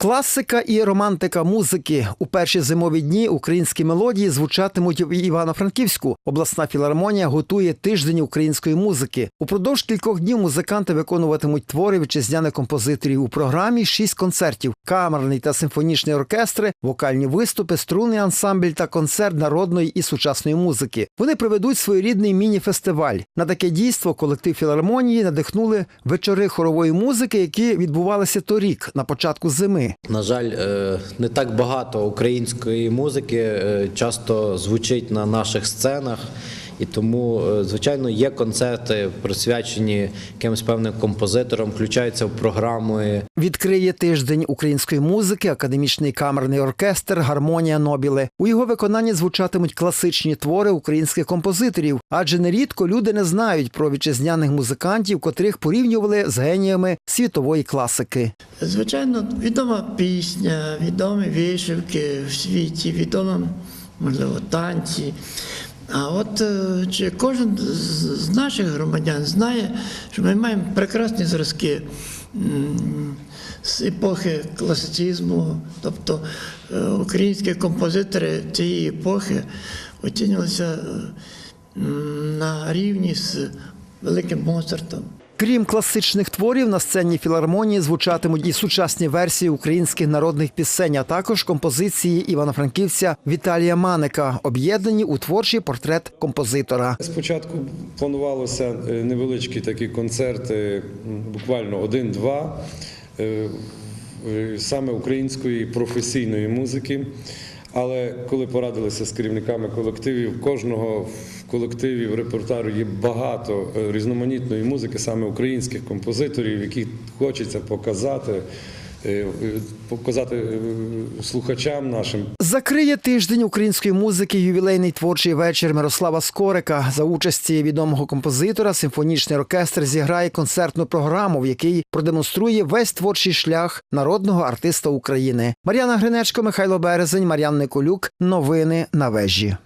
Класика і романтика музики у перші зимові дні українські мелодії звучатимуть в Івано-Франківську. Обласна філармонія готує тиждень української музики. Упродовж кількох днів музиканти виконуватимуть твори вітчизняних композиторів у програмі шість концертів: камерний та симфонічний оркестри, вокальні виступи, струнний ансамбль та концерт народної і сучасної музики. Вони проведуть своєрідний міні-фестиваль. На таке дійство колектив філармонії надихнули вечори хорової музики, які відбувалися торік на початку зими. На жаль, е, не так багато української музики е, часто звучить на наших сценах. І тому, е, звичайно, є концерти, присвячені якимось певним композиторам, включаються в програми. Відкриє тиждень української музики, академічний камерний оркестр Гармонія Нобіле. У його виконанні звучатимуть класичні твори українських композиторів, адже нерідко люди не знають про вітчизняних музикантів, котрих порівнювали з геніями світової класики. Звичайно, відома пісня, відомі вишивки в світі, відомі, можливо, танці. А от е, чи кожен з наших громадян знає, що ми маємо прекрасні зразки з епохи класицизму, тобто е, українські композитори цієї епохи оцінювалися е, на рівні з великим Моцартом. Крім класичних творів, на сцені філармонії звучатимуть і сучасні версії українських народних пісень, а також композиції івано-франківця Віталія Маника, об'єднані у творчий портрет композитора. Спочатку планувалося е, невеличкі такі концерти, буквально один-два, е, е, саме української професійної музики. Але коли порадилися з керівниками колективів, кожного в колективі в репертуарі є багато е, різноманітної музики, саме українських композиторів, які хочеться показати, показати е, слухачам нашим. Закриє тиждень української музики ювілейний творчий вечір Мирослава Скорика. За участі відомого композитора симфонічний оркестр зіграє концертну програму, в якій продемонструє весь творчий шлях народного артиста України. Мар'яна Гринечко, Михайло Березень, Мар'ян Николюк. Новини на вежі.